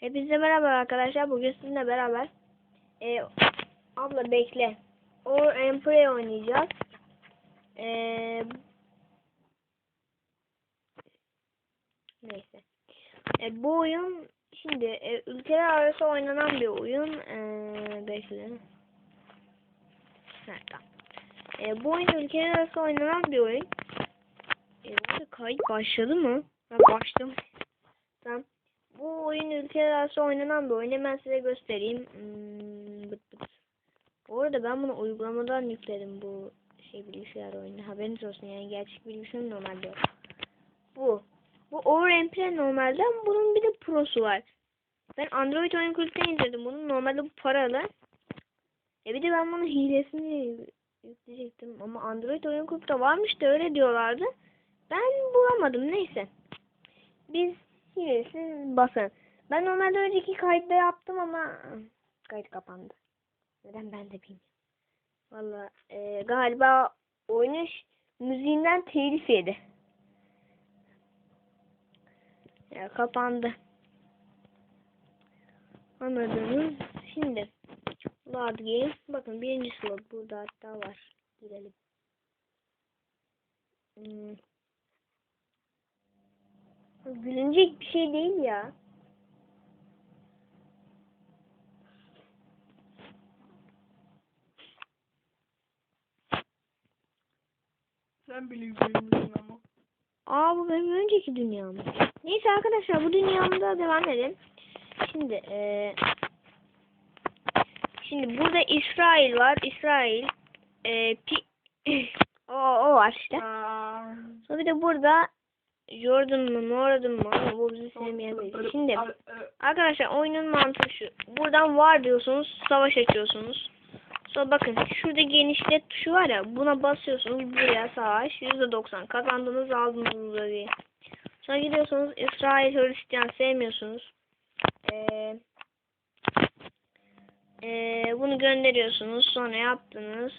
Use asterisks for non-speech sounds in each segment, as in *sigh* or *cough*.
Hepinize merhaba arkadaşlar. Bugün sizinle beraber e, abla bekle. O Emperor oynayacağız. E, neyse. E, bu oyun şimdi e, ülkeler arası oynanan bir oyun. E, bekle. Tamam. E, bu oyun ülkeler arası oynanan bir oyun. E, kayıt başladı mı? Ha, başlamış. Tamam. Oyun ülkeler oynanan bir oyun. Hemen size göstereyim. Hmm, bıt bıt. Bu arada ben bunu uygulamadan yükledim bu şey bilgisayar oyunu. Haberiniz olsun yani gerçek bilgisayar normalde yok. Bu. Bu Overample normalde ama bunun bir de prosu var. Ben Android oyun kulüpten indirdim bunu. Normalde bu paralı. E bir de ben bunun hilesini yükleyecektim. Ama Android oyun kulüpte varmış da öyle diyorlardı. Ben bulamadım. Neyse. Biz hilesiz basın. Ben normalde önceki kayıtta yaptım ama kayıt kapandı. Neden ben de bilmiyorum. Valla e, galiba oyun müziğinden telif yedi. Ya, kapandı. Anladınız. Şimdi load game. Bakın birinci slot burada hatta var. Girelim. Hmm. Gülünecek bir şey değil ya. Sen biliyorsun ama. Aa bu benim önceki dünyam. Neyse arkadaşlar bu dünyamda devam edelim. Şimdi eee Şimdi burada İsrail var. İsrail eee pi *clears throat* o, o var işte. Aa, Sonra bir de burada Jordan mı Jordan mı ama bu bizi sevmeyebilir. Şimdi arkadaşlar oyunun mantığı şu. Buradan var diyorsunuz savaş açıyorsunuz. Sonra bakın şurada genişlet tuşu var ya buna basıyorsunuz buraya savaş %90 kazandınız aldınız burayı. Sonra gidiyorsunuz İsrail Hristiyan sevmiyorsunuz. Ee, ee, bunu gönderiyorsunuz sonra yaptınız.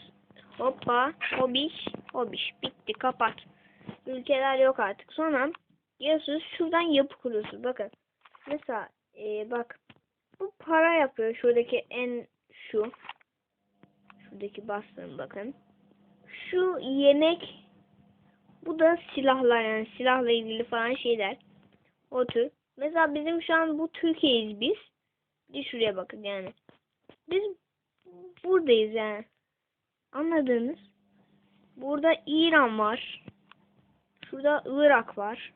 Hoppa hobiş hobiş bitti kapat. Ülkeler yok artık. Sonra geliyorsunuz şuradan yapı kuruyorsunuz. Bakın mesela ee, bak bu para yapıyor şuradaki en şu şuradaki bastığım bakın. Şu yemek bu da silahlar yani silahla ilgili falan şeyler. O tür. Mesela bizim şu an bu Türkiye'yiz biz. Bir şuraya bakın yani. Biz buradayız yani. Anladığınız. Burada İran var. Şurada Irak var.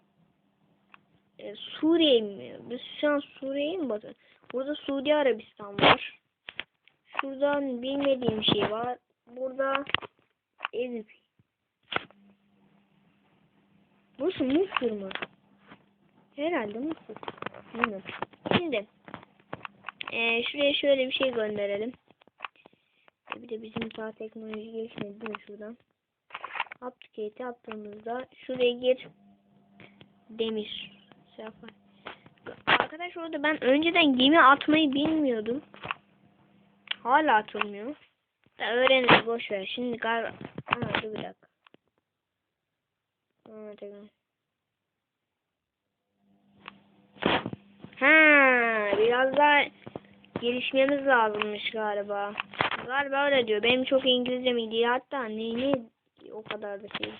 E, Suriye mi? Biz şu an Suriye'ye mi bakın? Burada Suudi Arabistan var. Şuradan bilmediğim şey var. Burada Eyüp. Burası Mısır mı? Herhalde Mısır. Bilmiyorum. Şimdi eee şuraya şöyle bir şey gönderelim. Bir de bizim daha teknoloji gelişmedi değil mi şuradan? Update yaptığımızda şuraya gir. Demir. Şey. Arkadaş orada ben önceden gemi atmayı bilmiyordum. Hala atılmıyor. Da öğreniriz boş ver. Şimdi galiba... Ha dur bir dakika. Ha, tekrar. Ha, biraz daha gelişmemiz lazımmış galiba. Galiba öyle diyor. Benim çok İngilizcem iyi değil. Hatta neyini o kadar da şey.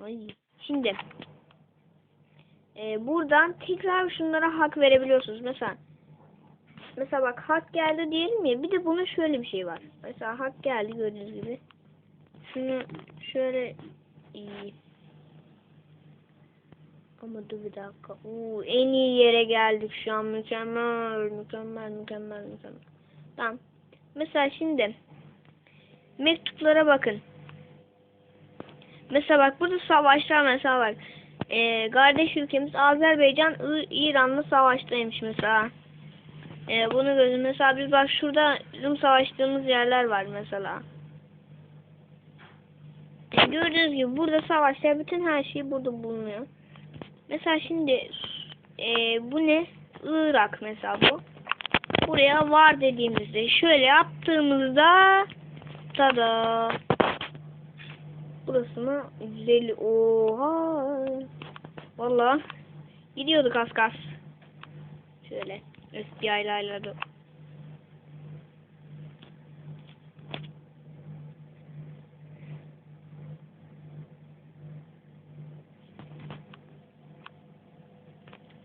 Ay. Şimdi e, buradan tekrar şunlara hak verebiliyorsunuz. Mesela mesela bak hak geldi diyelim ya bir de bunun şöyle bir şey var. Mesela hak geldi gördüğünüz gibi. Şunu şöyle iyi. Ama dur bir dakika. Oo, en iyi yere geldik şu an. Mükemmel, mükemmel, mükemmel, mükemmel. Tamam. Mesela şimdi mektuplara bakın. Mesela bak burada savaşlar mesela bak. Ee, kardeş ülkemiz Azerbaycan İran'la savaştaymış mesela. Ee, bunu gözüm mesela biz bak şurada bizim savaştığımız yerler var mesela. Ee, gördüğünüz gibi burada savaşlar bütün her şey burada bulunuyor. Mesela şimdi e, bu ne? Irak mesela bu. Buraya var dediğimizde şöyle yaptığımızda tada burası mı? 150 oha valla gidiyorduk az kas. Şöyle SBI'larla da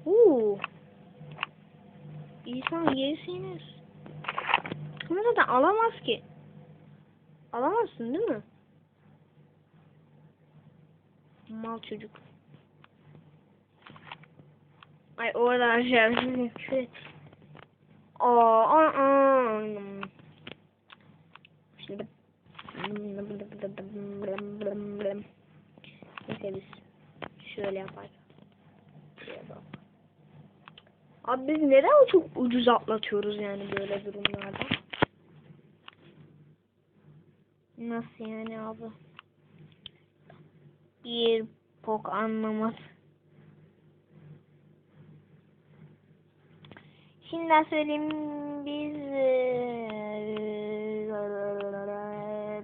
Uuu. İnsan yersiniz. Bunu zaten alamaz ki. Alamazsın değil mi? Mal çocuk. Ay. Şöyle. Aa, aa, aa. Şimdi. Neyse biz şöyle yaparız. Abi biz neden çok ucuz atlatıyoruz yani böyle durumlarda? Nasıl yani abi? Bir pok anlamaz. Şimdi söyleyeyim biz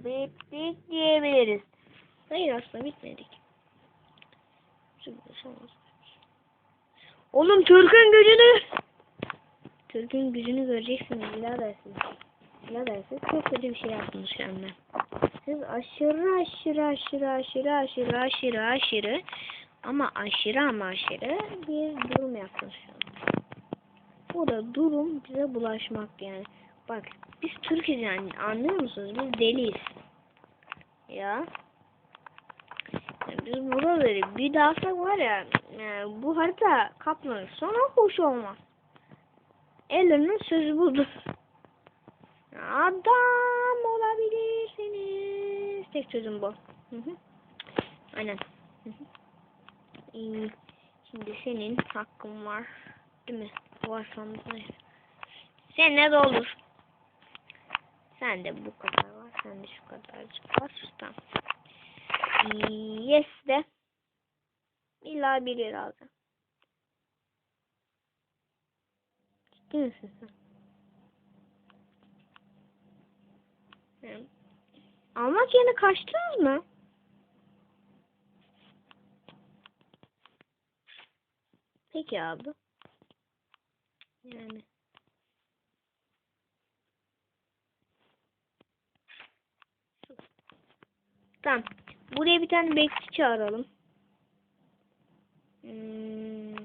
bittik diyebiliriz. Hayır aslında bitmedik. Oğlum Türk'ün gücünü Türk'ün gücünü göreceksiniz birader siz. Birader siz çok kötü bir şey yaptınız anda. Siz aşırı aşırı aşırı aşırı aşırı aşırı aşırı ama aşırı ama aşırı bir durum yaptınız şu an. Bu da durum bize bulaşmak yani. Bak biz Türk'üz yani anlıyor musunuz? Biz deliyiz. Ya. Yani biz buraları bir dağılsak var ya yani bu harita kaplanır. Sonra hoş olmaz. Ellerinin sözü budur. Adam olabilirsiniz. Tek sözüm bu. Hı. Aynen. Şimdi senin hakkın var. Değil mi? Var sandım. Sen ne doldur? Sen de bu kadar var. Sen de şu kadarcık var. Tamam. Yes de. İlla bir yer. Ciddi misin sen? Yani, almak yerine kaçtınız mı? Peki abi. Yani. Tamam. Buraya bir tane bekçi çağıralım. Hmm.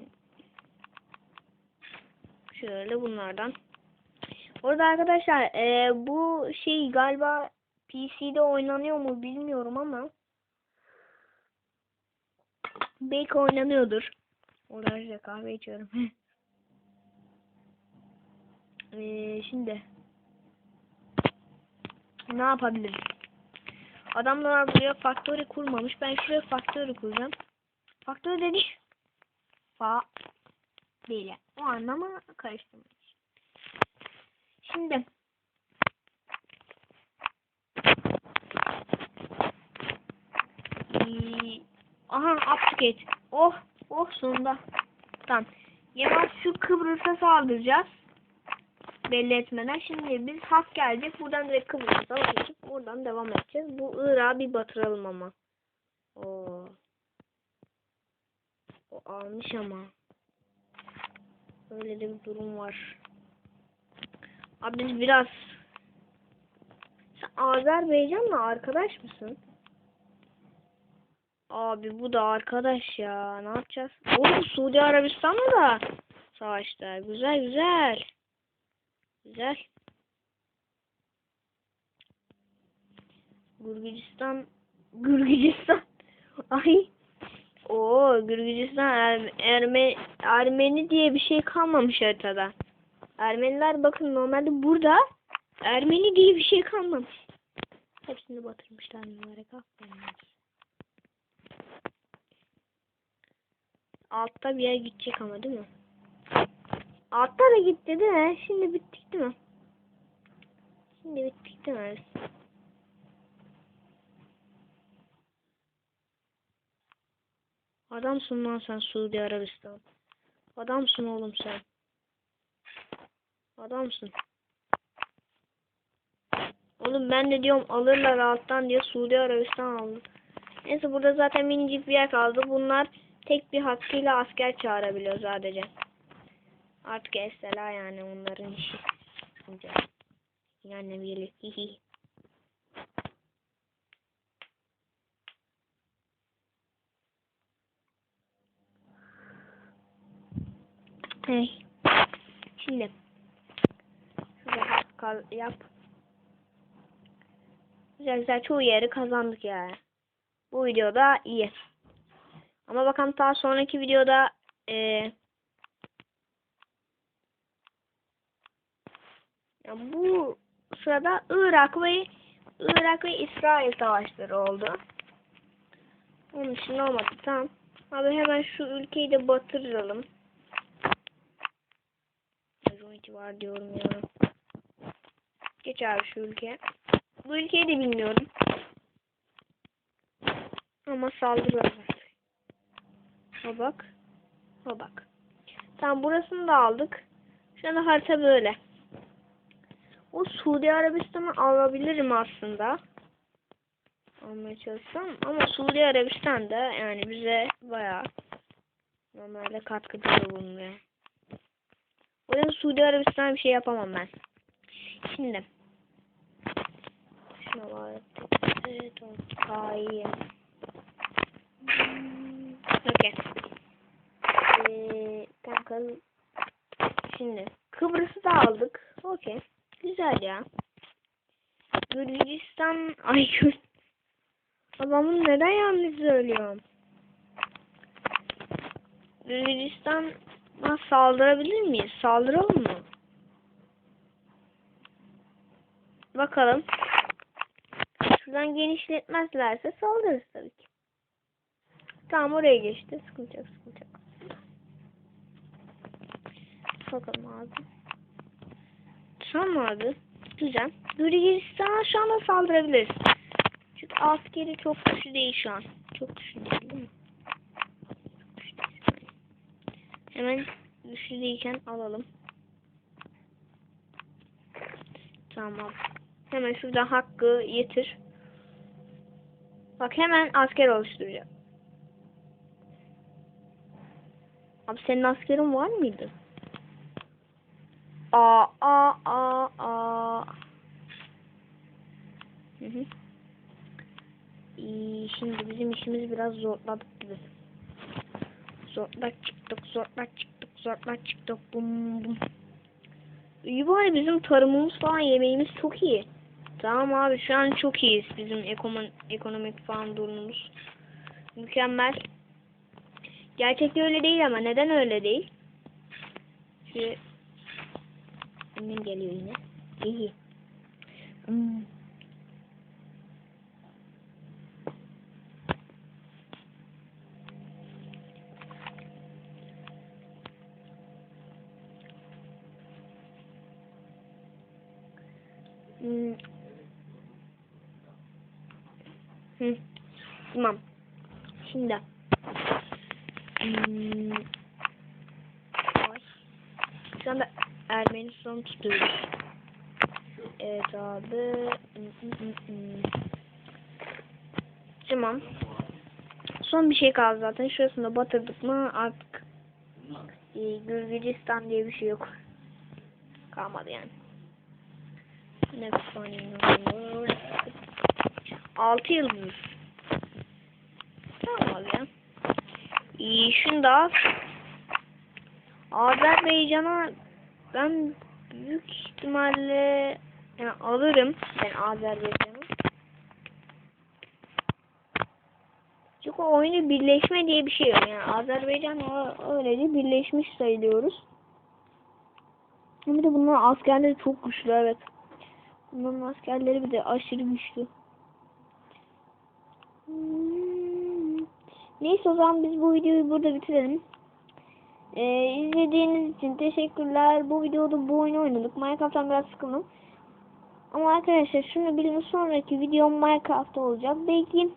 Şöyle bunlardan. Orada arkadaşlar e, bu şey galiba PC'de oynanıyor mu bilmiyorum ama belki oynanıyordur. Orada işte kahve içiyorum. *laughs* e, şimdi ne yapabiliriz? Adamlar buraya factory kurmamış. Ben şuraya factory kuracağım. Factory dedi. Fa değil. O anlama karıştırmayın. Şimdi Ee, Aha upgrade. Oh oh sonunda. Tamam. Yavaş şu Kıbrıs'a saldıracağız. Belli etmeden. Şimdi biz hak gelecek. Buradan direkt Kıbrıs'a geçip buradan devam edeceğiz. Bu Irak'ı bir batıralım ama. Oo. O almış ama. Öyle de bir durum var. Abi biz biraz sen Azerbaycan'la arkadaş mısın? Abi bu da arkadaş ya. Ne yapacağız? Oğlum Suudi Arabistan'la da savaşta. Güzel güzel. Güzel. Gürcistan Gürcistan *laughs* Ay o Gürcistan Er- Erme Ermeni diye bir şey kalmamış haritada. Ermeniler bakın normalde burada Ermeni diye bir şey kalmamış. Hepsini batırmışlar mübarek aferin. Altta bir yer gidecek ama değil mi? Altta da gitti değil mi? Şimdi bittik değil mi? Şimdi bittik değil mi? Adamsın lan sen Suudi Arabistan. Adamsın oğlum sen. Adamsın. Oğlum ben de diyorum alırlar alttan diye Suudi Arabistan aldı. Neyse burada zaten minicik bir yer kaldı. Bunlar tek bir hakkıyla asker çağırabiliyor sadece. Artık esela yani onların işi. Annem geliyor. Hihi. Hey. Şimdi. Kal yap. Güzel çoğu yeri kazandık yani. Bu videoda iyi. Ama bakalım daha sonraki videoda eee ya bu sırada Irak ve Irak ve İsrail savaşları oldu. Onun için olmadı tamam. Abi hemen şu ülkeyi de batıralım. Majority var diyorum ya. Geç abi şu ülkeye. Bu ülkeyi de bilmiyorum. Ama saldırıyorlar. Ha bak. Ha bak. Tamam burasını da aldık. Şu anda harita böyle. O Suudi Arabistan'ı alabilirim aslında. Almaya çalışsam ama Suudi Arabistan da yani bize bayağı normalde katkıda bulunuyor. O yüzden Suudi Arabistan'a bir şey yapamam ben. Şimdi Hayır. Okey. Ee, kanka şimdi Kıbrıs'ı da aldık. Okey. Güzel ya. Gürcistan ay gör. Adamın neden yanlış söylüyorum? Gürcistan'a saldırabilir miyiz? Saldıralım mı? Bakalım. Şuradan genişletmezlerse saldırırız tabii ki. Tamam oraya geçti. Sıkıntı yok. Bakalım abi. Tamam abi. Güzel. Gürcistan'a şu anda saldırabiliriz. Çünkü askeri çok güçlü değil şu an. Çok güçlü değil değil mi? Hemen güçlü değilken alalım. Tamam. Hemen şuradan hakkı getir. Bak hemen asker oluşturacağım. Abi senin askerin var mıydı? A a a a. Hı hı. İyi, şimdi bizim işimiz biraz zorladık gibi. Zorlak çıktık, zorlak çıktık, zorlak çıktık. Bum bum. İyi bari bizim tarımımız falan yemeğimiz çok iyi. Tamam abi şu an çok iyiyiz bizim ekonom ekonomik falan durumumuz. Mükemmel. Gerçekte öyle değil ama neden öyle değil? Şu Annem geliyor yine. İyi. Hmm. Hmm. Hı. Tamam. Şimdi. Hmm. Şu anda Ermenistan tutuyoruz. Evet abi. Tamam. Son bir şey kaldı zaten. Şurasını batırdık mı artık e, Gürcistan diye bir şey yok. Kalmadı yani. One Altı yıldız. Tamam abi ya. İyi şunu da al. Azerbaycan'a ben büyük ihtimalle yani alırım ben Azerbaycan'ı. Çünkü o oyunu birleşme diye bir şey yok. Yani Azerbaycan öylece birleşmiş sayılıyoruz. Bir de bunların askerleri çok güçlü evet. Bunların askerleri bir de aşırı güçlü. Hmm. Neyse o zaman biz bu videoyu burada bitirelim. Ee, izlediğiniz için teşekkürler. Bu videoda bu oyunu oynadık. Minecraft'tan biraz sıkıldım. Ama arkadaşlar şunu bilin sonraki videom Minecraft olacak. Belki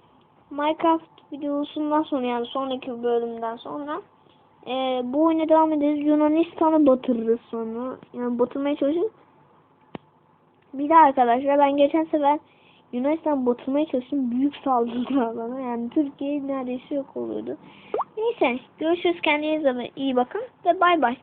Minecraft videosundan sonra yani sonraki bölümden sonra e, bu oyuna devam ederiz. Yunanistan'ı batırırız sonra. Yani batırmaya çalışırız. Bir de arkadaşlar ben geçen sefer Yunanistan batırmaya çalıştım. Büyük saldırdılar bana. Yani Türkiye neredeyse yok oluyordu. Neyse görüşürüz. Kendinize iyi bakın ve bay bay.